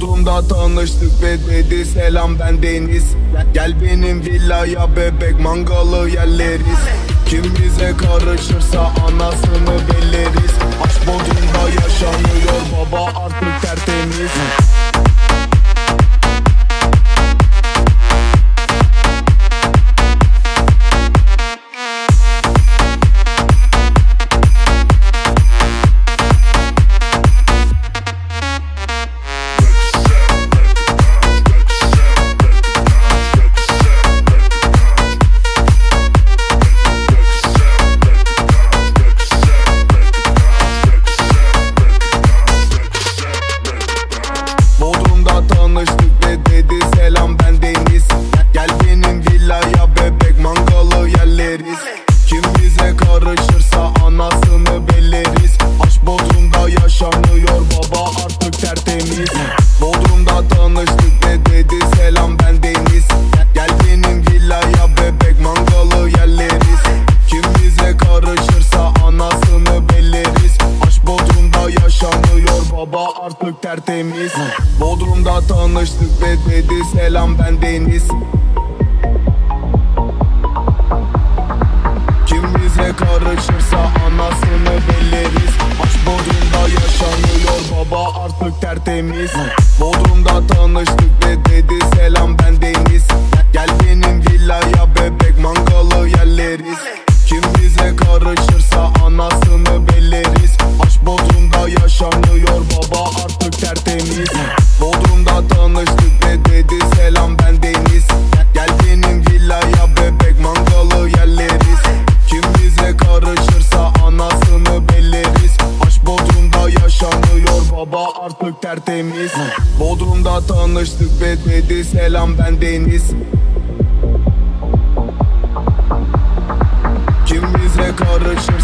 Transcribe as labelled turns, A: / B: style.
A: Bodrum'da tanıştık ve dedi selam ben Deniz. Gel benim villaya bebek mangalı yerleriz. Kim bize karışırsa anasını belleriz karışırsa anasını belleriz Aşk Bodrum'da yaşanıyor baba artık tertemiz. Bodrum'da tanıştık ve dedi selam ben Deniz. Gel benim villaya bebek mangalı yerleriz. Kim bize karışırsa anasını belleriz Aşk Bodrum'da yaşanıyor baba artık tertemiz. Bodrum'da tanıştık ve dedi selam ben Deniz karışırsa anasını belleriz Aşk Bodrum'da yaşanıyor. Baba artık tertemiz baba artık tertemiz. Bodrum'da tanıştık ve dedi selam ben Deniz. Kim bize karışırsa